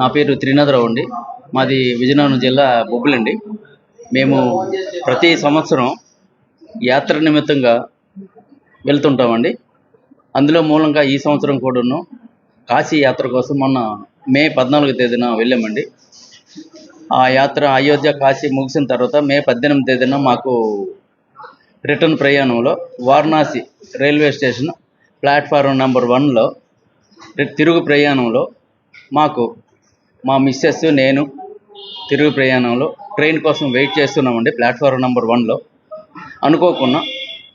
నా పేరు త్రినాథరావు అండి. మాది విజయనగరం జిల్లా బొబ్బులండి మేము ప్రతి సంవత్సరం యాత్ర నిమిత్తంగా వెళ్తుంటామండి. అందులో మూలంగా ఈ సంవత్సరం కూడాను కాశీ యాత్ర కోసం మొన్న మే పద్నాలుగో తేదీన వెళ్ళామండి. ఆ యాత్ర అయోధ్య కాశీ ముగిసిన తర్వాత మే పద్దెనిమిది తేదీన మాకు రిటర్న్ ప్రయాణంలో Varanasi railway station platform number వన్లో తిరుగు ప్రయాణంలో మాకు మా మిస్సెస్ నేను తిరుగు ప్రయాణంలో ట్రైన్ కోసం వెయిట్ చేస్తున్నామండి ప్లాట్ఫారం నెంబర్ వన్లో అనుకోకుండా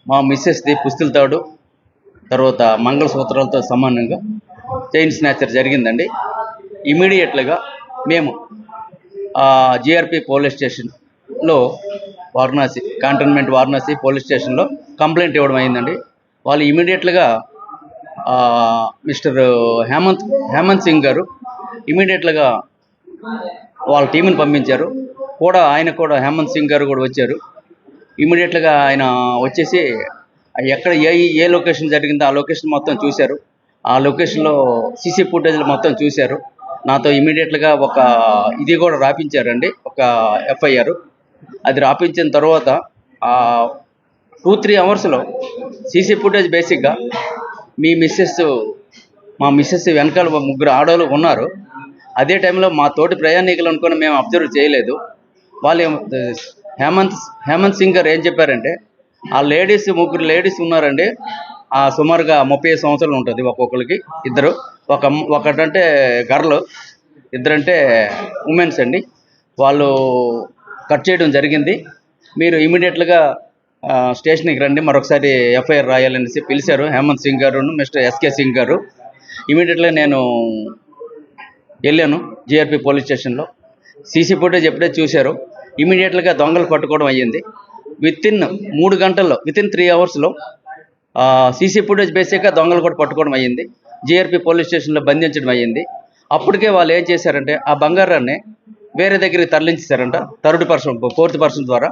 మా మిస్సెస్ది పుస్తుల తాడు తర్వాత మంగళసూత్రాలతో సమానంగా చైన్ స్నాచర్ జరిగిందండి. ఇమీడియట్లుగా మేము జిఆర్పి పోలీస్ స్టేషన్లో వారణాసి కాంటోన్మెంట్ వారణాసి పోలీస్ స్టేషన్లో కంప్లైంట్ ఇవ్వడం అయిందండి. వాళ్ళు ఇమీడియట్లుగా మిస్టర్ హేమంత్ హేమంత్ సింగ్ గారు ఇమీడియట్లుగా వాళ్ళ టీంని పంపించారు. కూడా ఆయన కూడా హేమంత్ సింగ్ గారు కూడా వచ్చారు. ఇమీడియట్లుగా ఆయన వచ్చేసి ఎక్కడ ఏ ఏ లొకేషన్ జరిగిందో ఆ లొకేషన్ మొత్తం చూశారు. ఆ లొకేషన్లో సీసీ ఫుటేజ్లు మొత్తం చూశారు. నాతో ఇమీడియట్లుగా ఒక ఇది కూడా రాపించారండి. ఒక ఎఫ్ఐఆర్. అది రాపించిన తర్వాత టూ త్రీ అవర్స్లో సీసీ ఫుటేజ్ బేసిక్గా మీ మిస్సెస్ మా మిస్సెస్ వెనకాల ముగ్గురు ఆడవాళ్ళు ఉన్నారు. అదే టైంలో మా తోటి ప్రయాణికులు అనుకుని మేము అబ్జర్వ్ చేయలేదు. వాళ్ళు హేమంత్ హేమంత్ సింగ్ గారు ఏం చెప్పారంటే ఆ లేడీస్ ముగ్గురు లేడీస్ ఉన్నారండి. ఆ సుమారుగా ముప్పై ఐదు సంవత్సరాలు ఉంటుంది ఒక్కొక్కరికి ఇద్దరు. ఒక ఒకటంటే గర్ల్ ఇద్దరంటే ఉమెన్స్ అండి. వాళ్ళు కట్ చేయడం జరిగింది. మీరు ఇమీడియట్గా స్టేషన్కి రండి. మరొకసారి ఎఫ్ఐఆర్ రాయాలనేసి పిలిచారు హేమంత్ సింగ్ గారు మిస్టర్ ఎస్కే సింగ్ గారు. ఇమీడియట్గా నేను వెళ్ళాను జిఆర్పి పోలీస్ స్టేషన్లో. సీసీ ఫుటేజ్ ఎప్పుడే చూశారో. ఇమీడియట్గా దొంగలు పట్టుకోవడం అయ్యింది. విత్ ఇన్ మూడు గంటల్లో విత్ ఇన్ త్రీ అవర్స్లో సీసీ ఫుటేజ్ బేసిక్గా దొంగలు కూడా పట్టుకోవడం అయ్యింది. జిఆర్పి పోలీస్ స్టేషన్లో బంధించడం అయ్యింది. అప్పటికే వాళ్ళు ఏం చేశారంటే ఆ బంగారాన్ని వేరే దగ్గరికి తరలించేశారంట థర్డ్ పర్సన్ ఫోర్త్ పర్సన్ ద్వారా.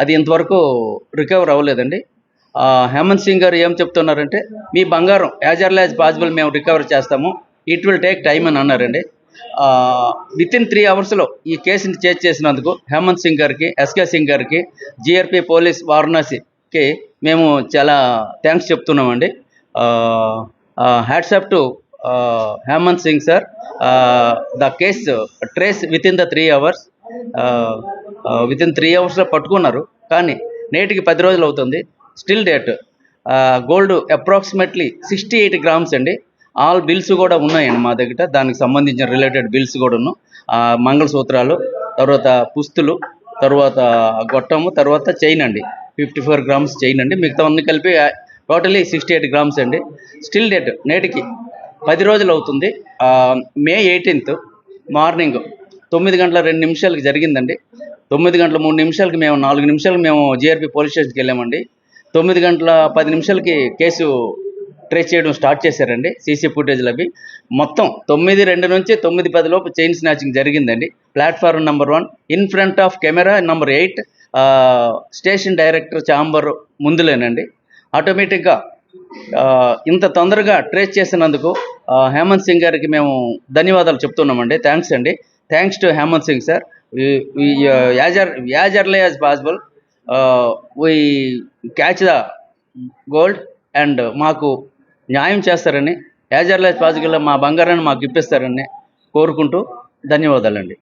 అది ఇంతవరకు రికవర్ అవ్వలేదండి. హేమంత్ సింగ్ గారు ఏం చెప్తున్నారంటే మీ బంగారం యాజ్ అర్లీ యాజ్ పాసిబుల్ మేము రికవర్ చేస్తాము. ఇట్ విల్ టేక్ టైం అని అన్నారండి. విత్ ఇన్ త్రీ అవర్స్లో ఈ కేసుని చేజ్ చేసినందుకు హేమంత్ సింగ్ గారికి ఎస్కే సింగ్ గారికి జిఆర్పి పోలీస్ వారణాసికి మేము చాలా thanks చెప్తున్నామండి. Hats off to Hemant Singh sir. The case trace within the three hours within three అవర్స్లో పట్టుకున్నారు. కానీ నేటికి పది రోజులు అవుతుంది. Still date gold approximately sixty eight grams అండి. ఆల్ బిల్స్ కూడా ఉన్నాయండి మా దగ్గర. దానికి సంబంధించిన రిలేటెడ్ బిల్స్ కూడా ఉన్నాయి మంగళసూత్రాలు తర్వాత పుస్తులు తర్వాత గొట్టము తర్వాత చైన్ అండి. ఫిఫ్టీ ఫోర్ గ్రామ్స్ చైన్ అండి. మిగతా అన్ని కలిపి టోటలీ సిక్స్టీ ఎయిట్ గ్రామ్స్ అండి. స్టిల్ డేట్ నేటికి పది రోజులు అవుతుంది. మే ఎయిటీన్త్ మార్నింగ్ తొమ్మిది గంటల రెండు నిమిషాలకి జరిగిందండి. తొమ్మిది గంటల మూడు నిమిషాలకి మేము నాలుగు నిమిషాలకి మేము జిఆర్పి పోలీస్ స్టేషన్కి వెళ్ళామండి. తొమ్మిది గంటల పది నిమిషాలకి కేసు ట్రేస్ చేయడం స్టార్ట్ చేశారండి సీసీ ఫుటేజ్లు అవి. మొత్తం తొమ్మిది రెండు నుంచి తొమ్మిది పది లోపు చైన్ స్నాచింగ్ జరిగిందండి. Platform number one in front of camera number eight station director chamber ముందులేనండి. ఆటోమేటిక్గా ఇంత తొందరగా ట్రేస్ చేసినందుకు హేమంత్ సింగ్ గారికి మేము ధన్యవాదాలు చెప్తున్నామండి. థ్యాంక్స్ అండి. Thanks to Hemant Singh sir. As as early as possible. We catch the gold and మాకు న్యాయం చేస్తారని యాజ్ ఎర్లీ యాజ్ మా బంగారాన్ని మాకు ఇప్పిస్తారని కోరుకుంటూ ధన్యవాదాలండి.